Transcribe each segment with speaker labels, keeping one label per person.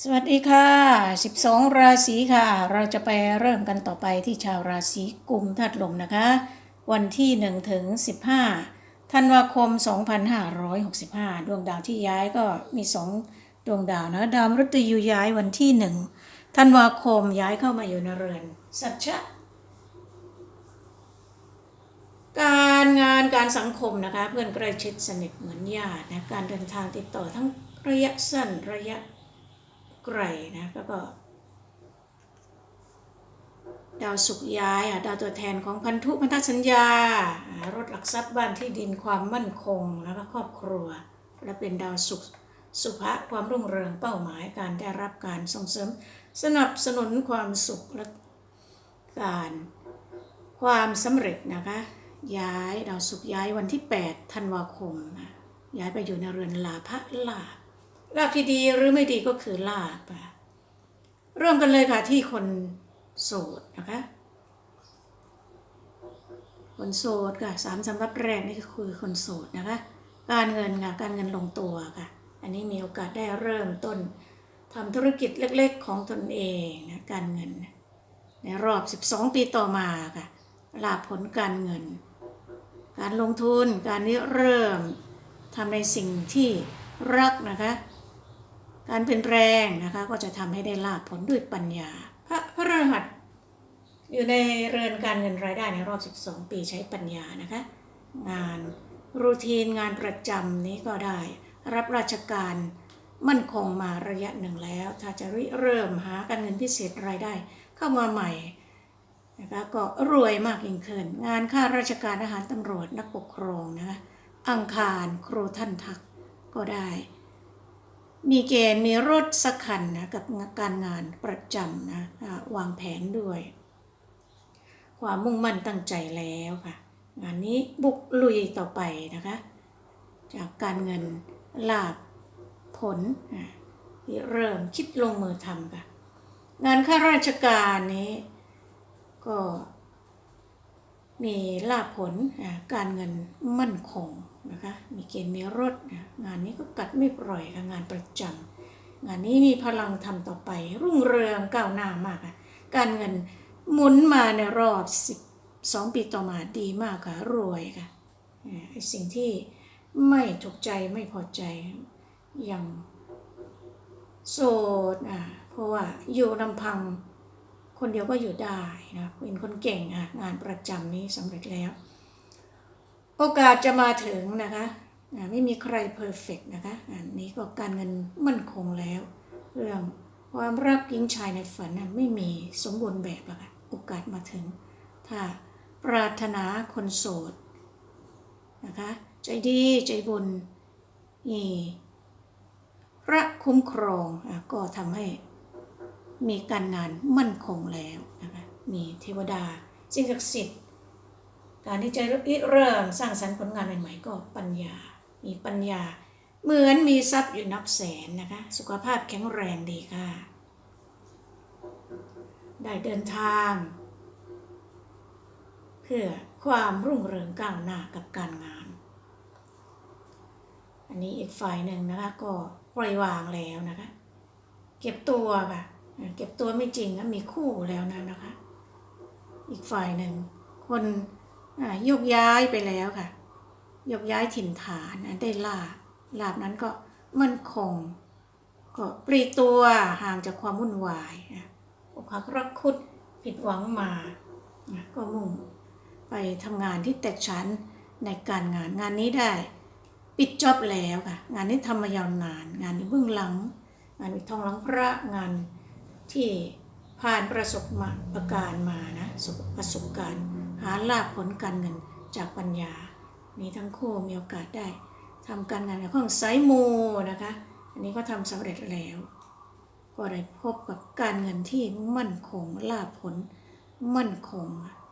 Speaker 1: สวัสดีค่ะ 12 ราศีค่ะ เราจะไปเริ่มกันต่อไปที่ชาวราศีกุมธาตุลมนะคะ วันที่1ถึง15ธันวาคม 2565 ดวงดาวที่ย้ายก็มี 2 ดวงดาวนะ ดาวมฤตยูย้ายวันที่1ธันวาคมย้ายเข้ามาอยู่ในเรือน สัจจะการงานการสังคมนะคะ เพื่อนใกล้ชิดสนิทเหมือนญาตินะการเดินทางติดต่อทั้งระยะสั้นระยะ ไกลนะแล้วก็ ดาวสุกย้ายอะดาวตัวแทนของพันธุพันธสัญญารถหลักทรัพย์บ้านที่ดินความมั่นคงแล้วก็ครอบครัว และเป็นดาวสุขสุภะความรุ่งเรืองเป้าหมายการได้รับการส่งเสริม สนับสนุนความสุขและการความสำเร็จนะคะ ย้ายดาวสุกย้ายวันที่ 8 ธันวาคมนะย้ายไปอยู่ในเรือนลาภะลาภ ลาภที่ดีหรือไม่ดีก็คือลาภอะเริ่มกันเลยค่ะที่คนโสดนะคะ คนโสดค่ะสามสำรับแรกนี่คือคนโสดนะคะ การเงินค่ะการเงินลงตัวค่ะ อันนี้มีโอกาสได้เริ่มต้นทำธุรกิจเล็กๆของตนเองนะการเงิน ในรอบ 12 ปีต่อมาค่ะลาผลการเงิน การลงทุนการนี้เริ่มทำในสิ่งที่รักนะคะ การเปลี่ยนแปลงนะคะก็จะทำให้ได้ลาภผลด้วยปัญญา พระพระรหัสอยู่ในเรือนการเงินรายได้ในรอบ 12 ปีใช้ปัญญานะคะ งานรูทีนงานประจำนี้ก็ได้ รับราชการมั่นคงมาระยะหนึ่งแล้ว ถ้าจะริเริ่มหาการเงินพิเศษรายได้ เข้ามาใหม่นะคะก็รวยมากยิ่งขึ้น งานข้าราชการอาหารตำรวจนักปกครองนะคะอังคารครูท่านทักก็ได้ มีเกณฑ์มีรถสักคันนะกับการงานประจำนะวางแผนด้วย ความมุ่งมั่นตั้งใจแล้วค่ะ งานนี้บุกลุยต่อไปนะคะ จากการเงินลาบผลที่เริ่มคิดลงมือทำค่ะ งานข้าราชการนี้ ก็มีลาบผลการเงินมั่นคง นะคะ มีเกณฑ์มีรถอะงานนี้ก็กัดไม่ปล่อยค่ะงานประจำงานนี้มีพลังทำต่อไป รุ่งเรืองก้าวหน้ามากค่ะการเงินหมุนมาในรอบ 12 ปีต่อมาดีมากค่ะรวยค่ะไอสิ่งที่ไม่ถูกใจไม่พอใจอย่างโสดอะเพราะว่าอยู่ลำพังคนเดียวก็อยู่ได้นะเป็นคนเก่งอะงานประจำนี้สำเร็จแล้ว โอกาสจะมาถึงนะคะไม่มีใครเพอร์เฟกนะคะ อันนี้ก็การเงินมั่นคงแล้ว เรื่องความรักหญิงชายในฝันนั้นไม่มีสมบูรณ์แบบอกค่ะโอกาสมาถึง ถ้าปรารถนาคนโสดนะคะใจดีใจบุญนี่พระคุ้มครองอก็ทำให้มีการงานมั่นคงแล้วนะคะมีเทวดาสิ่งศักดิ์สิทธิ์ การที่จะเริ่มสร้างสรรค์ผลงานใหม่ๆก็ปัญญา มีปัญญา เหมือนมีทรัพย์อยู่นับแสนนะคะ สุขภาพแข็งแรงดีค่ะ ได้เดินทาง เพื่อความรุ่งเรืองก้าวหน้ากับการงาน อันนี้อีกฝ่ายหนึ่งนะคะก็ปล่อยวางแล้วนะคะ เก็บตัวค่ะเก็บตัวไม่จริงนะมีคู่แล้วนะนะคะ อีกฝ่ายหนึ่งคน โยกย้ายไปแล้วค่ะ ยกย้ายถิ่นฐานนะได้ลาบลาบนั้นก็มั่นคง ก็ปลีตัวห่างจากความวุ่นวายอกหักรักคุดผิดหวังมา ก็มุ่งไปทำงานที่แตกชั้นในการงานงานนี้ได้ ปิดจอบแล้วค่ะ งานนี้ทำมายาวนาน งานในเบื้องหลัง งานวิทองหลังพระงานที่ผ่านประสบมาประการมานะประสบการณ์ หาลาภผลการเงินจากปัญญานี่ทั้งคู่มีโอกาสได้ทำการงานกับข้องสายมูนะคะ อันนี้ก็ทำสำเร็จแล้ว ก็ได้พบกับการเงินที่มั่นคงลาภผล มั่นคง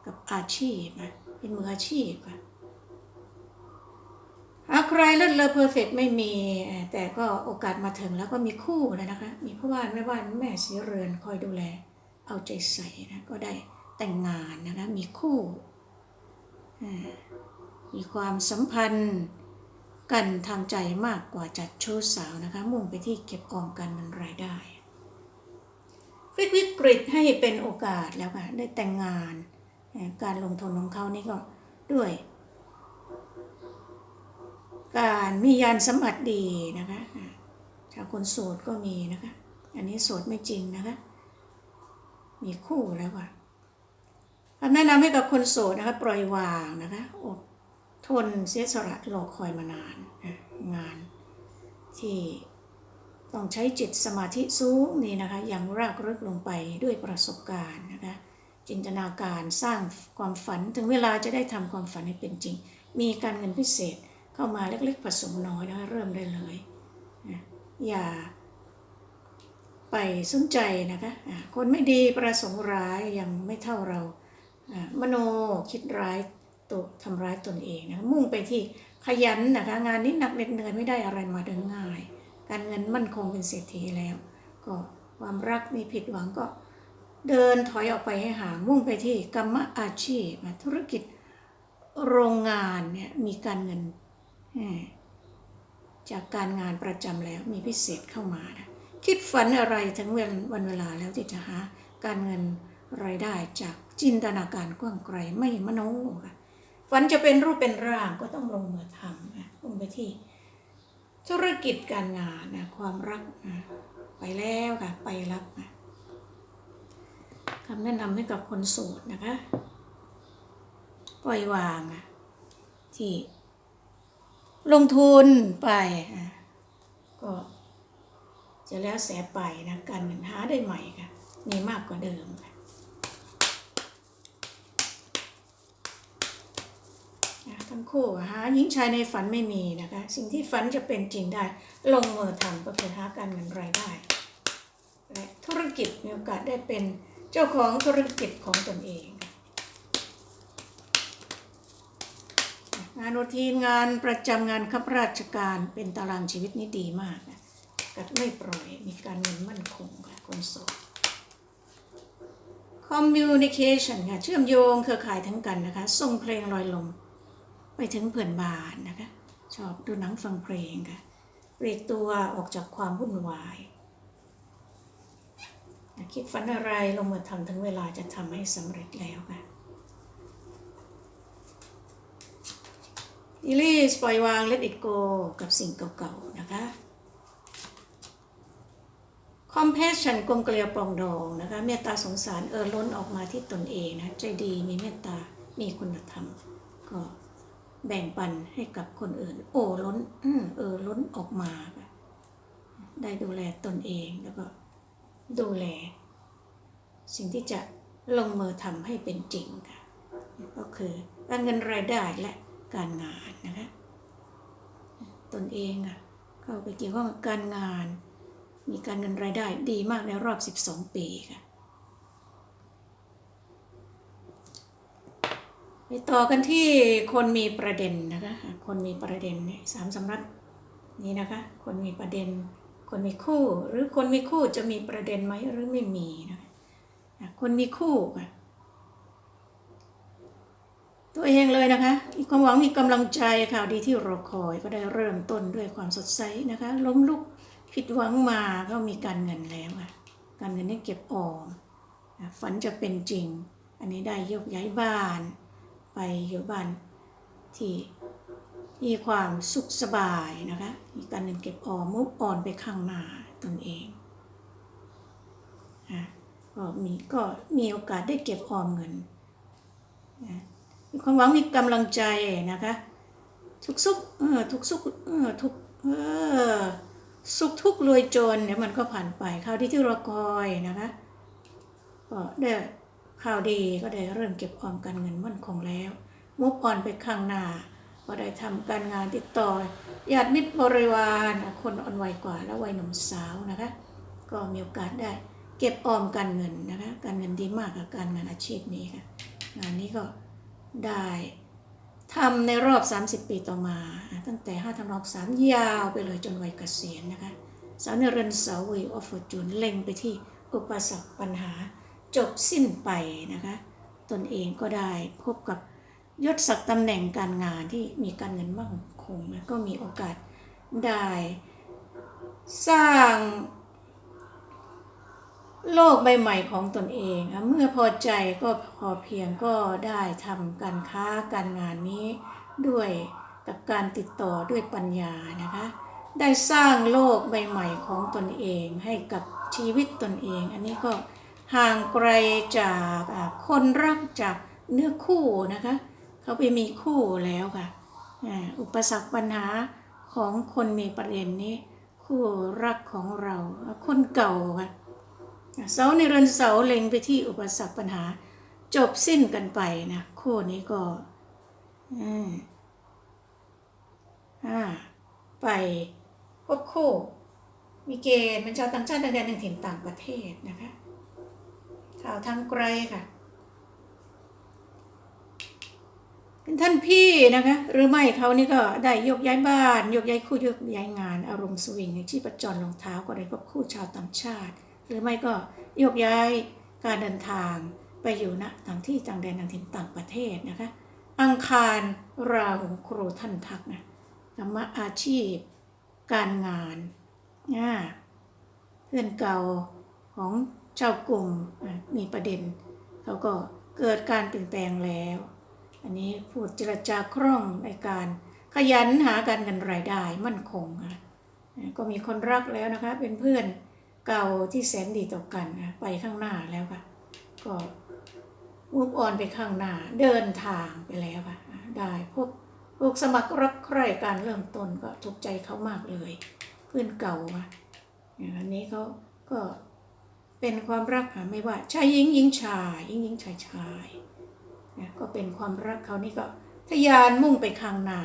Speaker 1: กับอาชีพนะเป็นมืออาชีพค่ะหาใครเลิศเลอเพอร์เฟกไม่มี แต่ก็โอกาสมาถึงแล้วก็มีคู่เลยนะคะ มีพ่อบ้านแม่บ้านแม่สีเรือนคอยดูแล เอาใจใส่นะก็ได้ แต่งงานนะคะมีคู่ มีความสัมพันธ์กันทางใจมากกว่าจัดชว์สาวนะคะ มุ่งไปที่เก็บกองการเงินรายได้ลิกวิกฤตให้เป็นโอกาสแล้วค่ะได้แต่งงาน การลงทุนของเขานี่ก็ด้วย การมียานสัมผัสดีนะคะชาวคนโสดก็มีนะคะ อันนี้โสดไม่จริงนะคะ มีคู่แล้วค่ะ คำแนะนำให้กับคนโสดนะคะปล่อยวางนะคะอดทนเสียสละรอคอยมานานงานที่ต้องใช้จิตสมาธิสูงนี่นะคะอยังรากลึกลงไปด้วยประสบการณ์นะคะจินตนาการสร้างความฝันถึงเวลาจะได้ทำความฝันให้เป็นจริง มีการเงินพิเศษเข้ามาเล็กๆผสมน้อยนะคะเริ่มได้เลยนะอย่าไปสนใจนะคะคนไม่ดีประสงค์ร้ายยังไม่เท่าเรา มโนคิดร้ายตัวทำร้ายตนเองนะมุ่งไปที่ขยันนะคะงานนี้หนักเหน็ดเหนื่อยไม่ได้อะไรมาโดยง่าย การเงินมั่นคงเป็นเศรษฐีแล้ว ก็ความรักมีผิดหวังก็เดินถอยออกไปให้ห่างมุ่งไปที่กรรมอาชีพธุรกิจโรงงานเนี่ยมีการเงินจากการงานประจำแล้วมีพิเศษเข้ามานะคิดฝันอะไรถึงวันวันเวลาแล้วที่จะหาการเงินรายได้จาก จินตนาการกว้างไกลไม่มโนค่ะฝันจะเป็นรูปเป็นร่างก็ต้องลงมือทำนะลงไปที่ ธุรกิจการงานนะความรักนะไปแล้วค่ะ ไปรับนะคำแนะนำให้กับคนโสดนะคะ ปล่อยวางอะที่ลงทุนไปก็จะแล้วแสไปนะการเงินหาได้ใหม่ค่ะมีมากกว่าเดิมค่ะนะ ทั้งคู่อะหาหญิงชายในฝันไม่มีนะคะ สิ่งที่ฝันจะเป็นจริงได้ ลงมือทำก็คือหาการเงินรายได้ และธุรกิจมีโอกาสได้เป็นเจ้าของธุรกิจของตนเอง งานโอทีนงานประจำงานข้าราชการเป็นตารางชีวิตนี่ดีมากนะกัดไม่ปล่อยมีการเงินมั่นคงค่ะคนโสด communication ค่ะเชื่อมโยงเครือข่ายทั้งกันนะคะ ส่งเพลงลอยลม ไปถึงเพื่อนบ้านนะคะ ชอบดูหนังฟังเพลงค่ะเปลีกตัวออกจากความวุ่นวาย คิดฝันอะไรลงมือทำถึงเวลาจะทำให้สำเร็จแล้วค่ะดิลี่ปล่อยวาง let it go กับสิ่งเก่าๆนะคะ compassion กลมเกลียวปองดองนะคะ เมตตาสงสารเออล้นออกมาที่ตนเองนะ ใจดีมีเมตตา มีคุณธรรมก็ แบ่งปันให้กับคนอื่น โอ้ล้นเออล้นออกมาค่ะได้ดูแลตนเองแล้วก็ดูแล สิ่งที่จะลงมือทำให้เป็นจริงค่ะ ก็คือการเงินรายได้และการงานนะคะตนเองอะเข้าไปเกี่ยวข้องกับการงาน มีการเงินรายได้ดีมากในรอบ 12 ปีค่ะ ไปต่อกันที่คนมีประเด็นนะคะ คนมีประเด็นเนี่ยสามสำรับนี้นะคะ คนมีประเด็น คนมีคู่ หรือคนมีคู่จะมีประเด็นไหมหรือไม่มีนะคะคนมีคู่ค่ะตัวเองเลยนะคะมีความหวังมีกำลังใจข่าวดีที่รอคอยก็ได้เริ่มต้นด้วยความสดใสนะคะ ล้มลุกผิดหวังมาก็มีการเงินแล้วค่ะการเงินนี่เก็บออมฝันจะเป็นจริง อันนี้ได้ยกย้ายบ้าน อยู่บ้านที่มีความสุขสบายนะคะ มีการเงินเก็บออมมุกอ่อนไปข้างหน้าตนเองอะก็มีก็มีโอกาสได้เก็บออมเงินนะมีความหวังมีกำลังใจนะคะ ทุกสุขเออทุกสุขเออทุกเออสุขทุกรวยจนเดี๋ยวมันก็ผ่านไปข่าวดีที่รอคอยนะคะก็ได้ ข่าวดีก็ได้เริ่มเก็บออมการเงินมั่นคงแล้วมุกอ่อนไปข้างหน้า ก็ได้ทำการงานติดต่อญาติมิตรบริวารคนอ่อนวัยกว่าและวัยหนุ่มสาวนะคะ ก็มีโอกาสได้เก็บออมการเงินนะคะ การเงินดีมากกับการงานอาชีพนี้ค่ะงานนี้ก็ได้ทำในรอบ 30 ปีต่อมา ตั้งแต่5ธันวาคม3ยาวไปเลยจนวัยเกษียณนะคะสาวเนรันเสาวีออฟฟอร์จูนเล็งไปที่อุปสรรคปัญหา จบสิ้นไปนะคะ ตนเองก็ได้พบกับยศศักดิ์ตำแหน่งการงานที่มีการเงินมั่งคงนะก็มีโอกาสได้สร้างโลกใบใหม่ของตนเองเมื่อพอใจก็พอเพียงก็ได้ทำการค้าการงานนี้ด้วยกับการติดต่อด้วยปัญญานะคะ ได้สร้างโลกใบใหม่ของตนเองให้กับชีวิตตนเอง อันนี้ก็ ห่างไกลจากคนรักจากเนื้อคู่นะคะ เขาไปมีคู่แล้วค่ะ อุปสรรคปัญหาของคนมีประเด็นนี้ คู่รักของเราคนเก่าค่ะเสาในเรือนเสาเล็งไปที่อุปสรรคปัญหา จบสิ้นกันไปนะคู่นี้ก็ไปพบคู่ มีเกณฑ์เป็นชาวต่างชาติต่างแดนต่างถิ่นต่างประเทศนะคะ ข่าวทางไกลค่ะ เป็นท่านพี่นะคะ หรือไม่เขานี่ก็ได้ยกย้ายบ้าน ยกย้ายคู่ยกย้ายงาน อารมณ์สวิงในที่ประจรรองเท้าก็ได้พบคู่ชาวต่างชาติ หรือไม่ก็ยกย้ายการเดินทางไปอยู่ณต่างที่ต่างแดนต่างถิ่นต่างประเทศนะคะ อังคารราหูครูท่านทักนะธรรมะอาชีพ การงานอ่าเพื่อนเก่าของ เจ้ากลุ่มมีประเด็นเขาก็เกิดการเปลี่ยนแปลงแล้ว อันนี้พูดเจรจาคล่องในการขยันหาการเงินรายได้มั่นคงนะก็มีคนรักแล้วนะคะ เป็นเพื่อนเก่าที่แสนดีต่อกันนะไปข้างหน้าแล้วค่ะ ก็มุกออนไปข้างหน้าเดินทางไปแล้วค่ะ ได้พบพวกสมัครรักใคร่การเริ่มต้นก็ถูกใจเขามากเลย เพื่อนเก่าค่ะอันนี้เขาก็ เป็นความรักค่ะไม่ว่าชายหญิงหญิงชายหญิงหญิงชายชายนะก็เป็นความรักเขานี่ก็ทะยานมุ่งไปข้างหน้า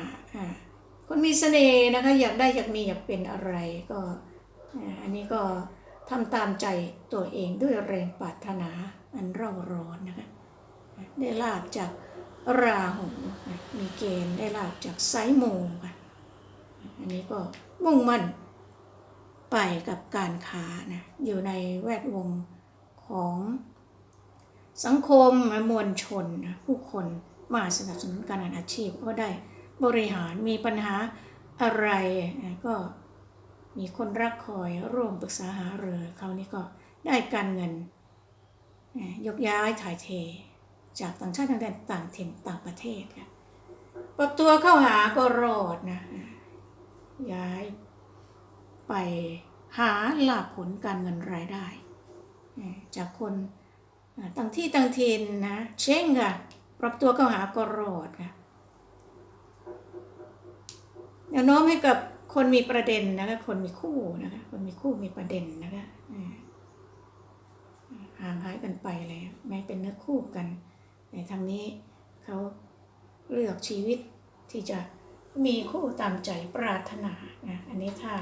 Speaker 1: คนมีเสน่ห์นะคะอยากได้อยากมีอยากเป็นอะไรก็อันนี้ก็ทำตามใจตัวเองด้วยแรงปรารถนาอันเร่าร้อนนะคะได้ลาบจากราหูมีเกณฑ์ได้ลาบจากไซโมค่ะอันนี้ก็มุ่งมั่น ไปกับการค้านะอยู่ในแวดวงของสังคมมวลชนนะผู้คนมาสนับสนุนการงานอาชีพก็ได้บริหารมีปัญหาอะไรนะก็มีคนรักคอยร่วมปรึกษาหารือคราวนี้ก็ได้การเงิน ยกย้ายถ่ายเท จากต่างชาติต่างแดนต่างถิ่นต่างประเทศค่ะปรับตัวเข้าหาก็รอดนะย้ายไป หาหลักผลการเงินรายได้ จากคนต่างที่ต่างถิ่นนะเช่งค่ะปรับตัวเข้าหากรอดค่ะแนวโน้มให้กับคนมีประเด็นนะคะคนมีคู่นะคะคนมีคู่มีประเด็นนะคะห่างหายกันไปแล้วแม้เป็นเนื้อคู่กันแต่ทางนี้เขาเลือกชีวิตที่จะมีคู่ตามใจปรารถนานะอันนี้ถ้า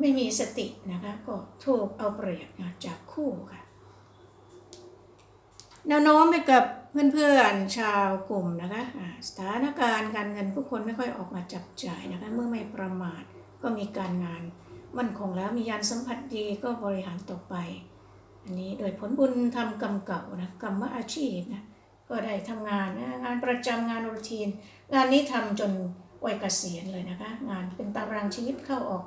Speaker 1: ไม่มีสตินะคะก็ถูกเอาเปรียบจากคู่ค่ะแนวโน้มไปกับเพื่อนๆชาวกลุ่มนะคะสถานการณ์การเงินผู้คนไม่ค่อยออกมาจับจ่ายนะคะเมื่อไม่ประมาทก็มีการงานมั่นคงแล้วมียานสัมผัสดีก็บริหารต่อไป อันนี้โดยผลบุญทำกรรมเก่านะกรรมอาชีพนะก็ได้ทำงานนะงานประจำงานรูทีน งานนี้ทำจนวัยเกษียณเลยนะคะ งานเป็นตารางชีวิตเข้าออก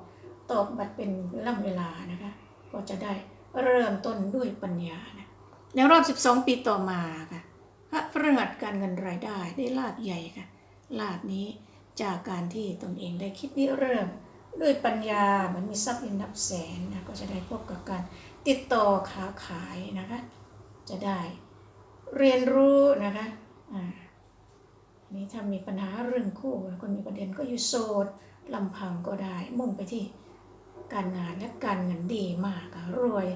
Speaker 1: ตอกบัตรเป็นล่ำเวลานะคะก็จะได้เริ่มต้นด้วยปัญญานะในรอบ 12 ปีต่อมาค่ะพระพฤหัสการเงินรายได้ได้ลาบใหญ่ค่ะลาบนี้จากการที่ตนเองได้คิดนี้เริ่มด้วยปัญญาเหมือนมีทรัพย์เงินนับแสนนะก็จะได้พบกับการติดต่อค้าขายนะคะจะได้เรียนรู้นะคะอ่านี่ถ้ามีปัญหาเรื่องคู่คนมีประเด็นก็อยู่โสดลำพังก็ได้มุ่งไปที่ การงานและการเงินดีมากค่ะรวย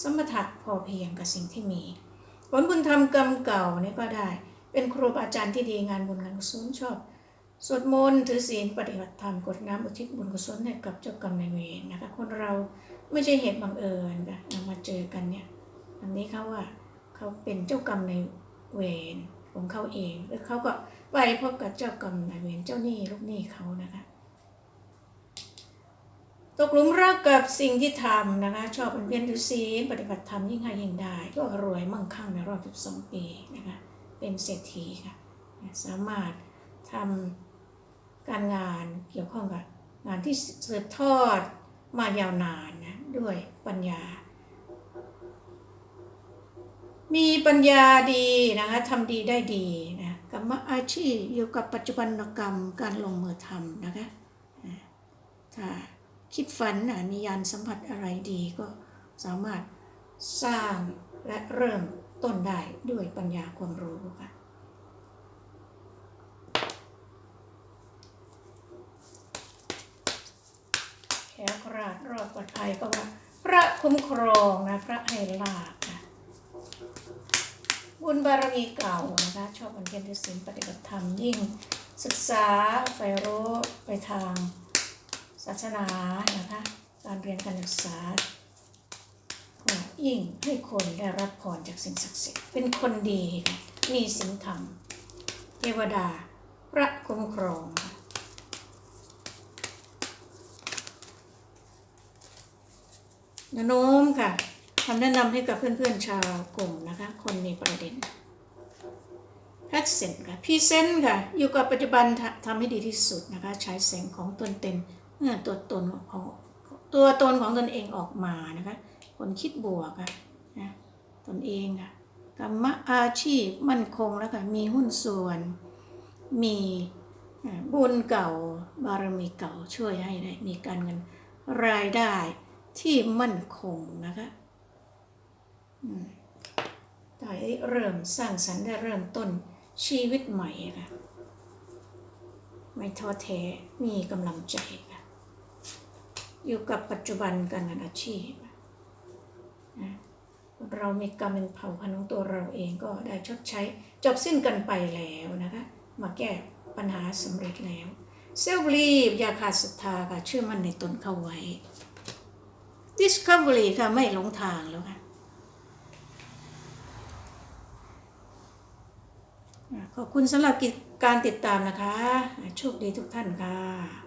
Speaker 1: สมถะพอเพียงกับสิ่งที่มี ผลบุญทำกรรมเก่านี่ก็ได้ เป็นครูบาอาจารย์ที่ดีงานบุญงานกุศลชอบสวดมนต์ถือศีลปฏิบัติธรรมกดน้ำอุทิศบุญกุศลให้กับเจ้ากรรมนายเวรนะคะ คนเราไม่ใช่เหตุบังเอิญค่ะนำมาเจอกันเนี่ยอันนี้เขาว่าเขาเป็นเจ้ากรรมนายเวรของเขาเองหรือเขาก็ไปพบกับเจ้ากรรมนายเวรเจ้าหนี้ลูกหนี้เขานะคะ ตกหลุมรักกับสิ่งที่ทำนะคะ ชอบเป็นเพียรถือศีปฏิบัติธรรมยิ่งให้ยิ่งได้ก็รวยมั่งคั่งในรอบ 12 ปีนะคะเป็นเศรษฐีค่ะ สามารถทำการงานเกี่ยวข้องกับงานที่สืบทอดมายาวนานนะด้วยปัญญา มีปัญญาดีนะคะทำดีได้ดีนะกรรมอาชีพอยู่กับปัจจุบันกรรมการลงมือทำนะคะอ่าถ้า คิดฝันนะมียานสัมผัสอะไรดีก็สามารถสร้างและเริ่มต้นได้ด้วยปัญญาความรู้ค่ะแขวคราดรอดปลอดภัยก็ว่า พระคุ้มครองนะพระให้ลาบนะบุญบารมีเก่านะคะชอบมันเพียรที่ศีลปฏิบัติธรรมยิ่ง ศึกษาใฝ่รู้ไปทาง ศาสนานะคะการเรียนการศึกษาก็ยิ่งให้คนได้รับพรจากสิ่งศักดิ์สิทธิ์เป็นคนดีมีศีลธรรม เทวดา พระคุ้มครองนโน้มค่ะคำแนะนำให้กับเพื่อนๆชาวกลุ่มนะคะ คนมีประเด็นแพทเซนค่ะพรีเซนค่ะ อยู่กับปัจจุบันทำทำให้ดีที่สุดนะคะ ใช้แสงของตนเต็ม เมื่อตัวตนของตัวตนของตนเองออกมานะคะ คนคิดบวกค่ะนะตนเองค่ะกรรมอาชีพมั่นคงแล้วค่ะมีหุ้นส่วน มีบุญเก่าบารมีเก่าช่วยให้ได้มีการเงินรายได้ที่มั่นคงนะคะอืมได้เริ่มสร้างสรรค์ได้เริ่มต้นชีวิตใหม่ค่ะไม่ท้อแท้มีกำลังใจค่ะ อยู่กับปัจจุบันการงานอาชีพนะเรามีกรรมเป็นเผ่าพันธุ์ของตัวเราเองก็ได้ชดใช้จบสิ้นกันไปแล้วนะคะ มาแก้ปัญหาสำเร็จแล้วเซลล์รีบอย่าขาดศรัทธาค่ะเชื่อมั่นในตนเข้าไว้ Discovery ค่ะไม่หลงทางแล้วค่ะขอบคุณสำหรับการติดตามนะคะ โชคดีทุกท่านค่ะ